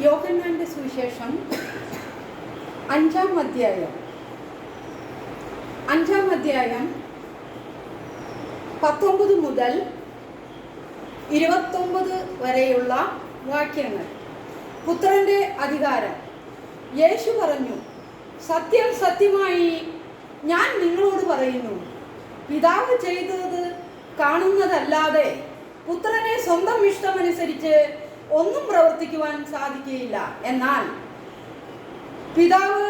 യോഹന്നാന്റെ സുവിശേഷം അഞ്ചാം അധ്യായം. അഞ്ചാം അധ്യായം പത്തൊമ്പത് മുതൽ ഇരുപത്തൊമ്പത് വരെയുള്ള വാക്യങ്ങൾ. പുത്രന്റെ അധികാരം. യേശു പറഞ്ഞു സത്യം സത്യമായി ഞാൻ നിങ്ങളോട് പറയുന്നു. പിതാവ് ചെയ്തത് കാണുന്നതല്ലാതെ പുത്രനെ സ്വന്തം ഇഷ്ടമനുസരിച്ച് ഒന്നും പ്രവർത്തിക്കുവാൻ സാധിക്കുകയില്ല. എന്നാൽ പിതാവ്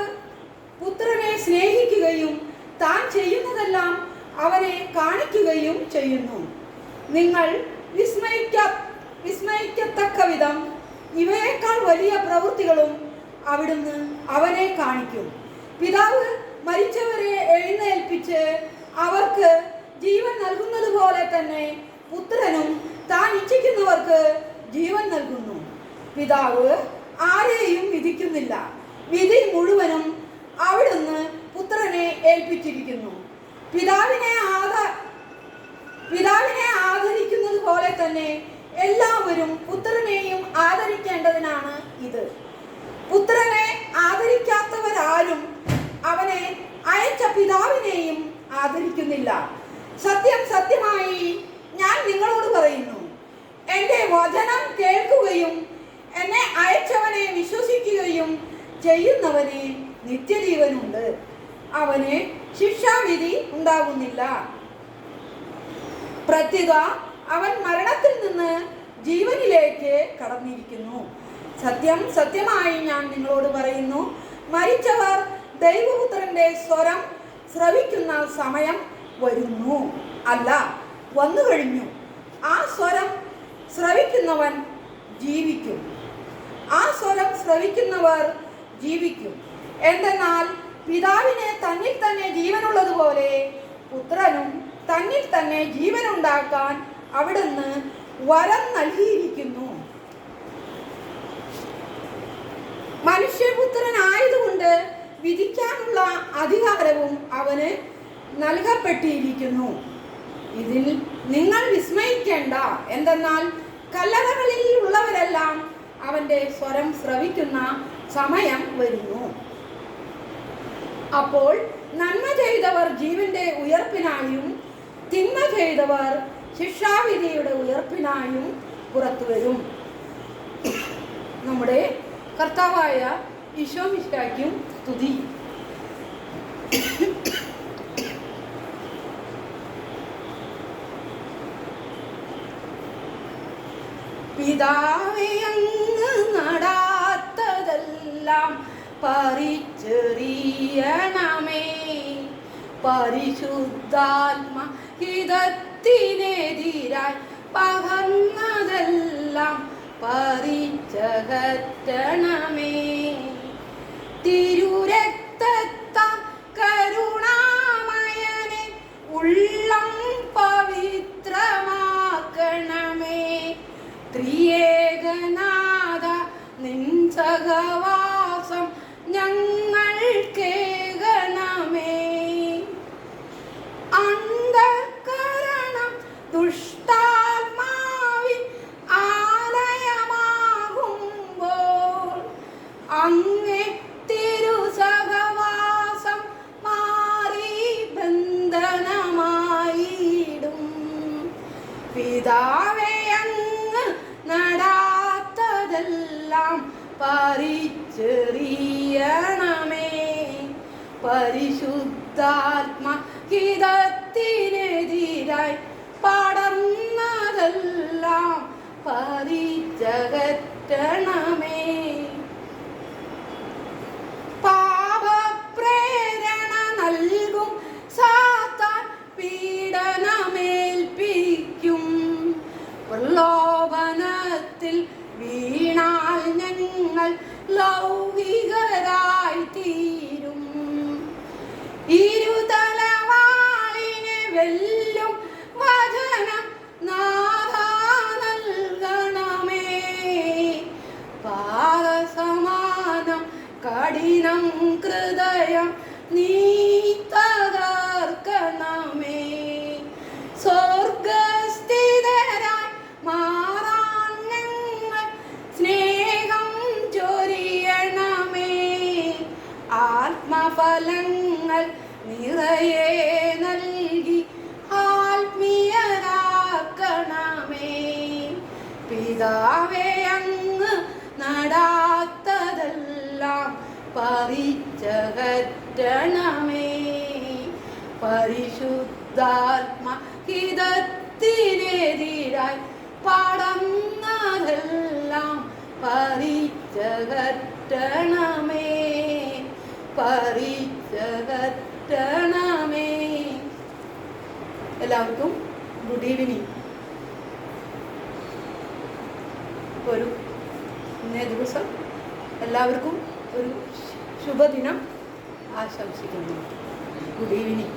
പുത്രനെ സ്നേഹിക്കുകയും താൻ ചെയ്യുന്നതെല്ലാം അവരെ കാണിക്കുകയും ചെയ്യുന്നു. നിങ്ങൾ വിസ്മയിക്ക വിസ്മയിക്കത്തക്ക വിധം ഇവയേക്കാൾ വലിയ പ്രവൃത്തികളും അവിടുന്ന് അവനെ കാണിക്കും. പിതാവ് മരിച്ചവരെ എഴുന്നേൽപ്പിച്ച് അവർക്ക് ജീവൻ നൽകുന്നത് പോലെ തന്നെ പുത്രനും താൻ ഇച്ഛിക്കുന്നവർക്ക് പിതാവ് ആരെയും വിധിക്കുന്നില്ല. വിധി മുഴുവനും അവിടുന്ന് പുത്രനെ ഏൽപ്പിച്ചിരിക്കുന്നു. പിതാവിനെ ആദ പിതാവിനെ ആദരിക്കുന്നത് പോലെ തന്നെ എല്ലാവരും പുത്രനെയും ആദരിക്കേണ്ടതിനാണ് ഇത്. പുത്രനെ ആദരിക്കാത്തവരാരും അവനെ അയച്ച പിതാവിനെയും ആദരിക്കുന്നില്ല. സത്യം സത്യമായി ഞാൻ നിങ്ങളോട് പറയുന്നു. എന്റെ വചനം കേൾക്കുകയും എന്നെ അയച്ചവനെ വിശ്വസിക്കുകയും ചെയ്യുന്നവന് നിത്യജീവനുണ്ട്. അവന് ശിക്ഷാവിധി ഉണ്ടാകുന്നില്ല പ്രത്യുത അവൻ മരണത്തിൽ നിന്ന് ജീവനിലേക്ക് കടന്നിരിക്കുന്നു. സത്യം സത്യമായി ഞാൻ നിങ്ങളോട് പറയുന്നു. മരിച്ചവർ ദൈവപുത്രന്റെ സ്വരം ശ്രവിക്കുന്ന സമയം വരുന്നു. അല്ല വന്നു കഴിഞ്ഞു ആ സ്വരം ശ്രവിക്കുന്നവൻ ജീവിക്കും. ആ സ്വരം ശ്രവിക്കുന്നവർ ജീവിക്കും. എന്തെന്നാൽ പിതാവിനെ തന്നിൽ തന്നെ ജീവനുള്ളതുപോലെ പുത്രനും തന്നിൽ തന്നെ ജീവനുണ്ടാക്കാൻ അവിടുന്ന് വരം നൽകിയിരിക്കുന്നു. മനുഷ്യപുത്രനായതുകൊണ്ട് വിധിക്കാനുള്ള അധികാരവും അവന് നൽകപ്പെട്ടിരിക്കുന്നു. ഇതിൽ നിങ്ങൾ വിസ്മയിക്കേണ്ട എന്തെന്നാൽ കല്ലറകളിൽ ഉള്ളവരെല്ലാം അവന്റെ സ്വരം ശ്രവിക്കുന്ന സമയം വരുന്നു. അപ്പോൾ നന്മ ചെയ്തവർ ജീവന്റെ ഉയർപ്പിനായും തിന്മ ചെയ്തവർ ശിക്ഷാവിധിയുടെ ഉയർപ്പിനായും പുറത്തു വരും. നമ്മുടെ കർത്താവായ ഈശോ മിശിഹായ്ക്കും സ്തുതി. പിതാവേ പറിച്ചെറിയണമേ പരിശുദ്ധാത്മ ഹിതത്തിനെതിരായി പകർന്നതെല്ലാം പറിച്ചകറ്റണമേ. തിരുരക്തത്താൽ പിതാവേ അങ്ങ് നടാത്തതെല്ലാം പറിച്ചെറിയണമേ പരിശുദ്ധാത്മ ഹിതത്തിനെതിരായി പടർന്നതെല്ലാം പരിച്ചകറ്റണമേ ലൗകികരായി തീരും ഇരുതലവാളിനെ വെല്ലും വചനം നാഥ നൽകണമേ. പാദസമാനം കഠിനം ഹൃദയം നീ പിതാവേ അങ്ങ് നടാത്തതെല്ലാം പറിച്ചകറ്റണമേ പരിശുദ്ധാത്മ ഹിതത്തിനെതിരായി പാടുന്നതെല്ലാം പരിച്ചകറ്റണമേ പരിച്ചകറ്റണമേ എല്ലാവർക്കും ഗുഡ് ഈവനിങ്. ഒരു ഇന്നേ ദിവസം എല്ലാവർക്കും ഒരു ശുഭദിനം ആശംസിക്കുന്നു. Good evening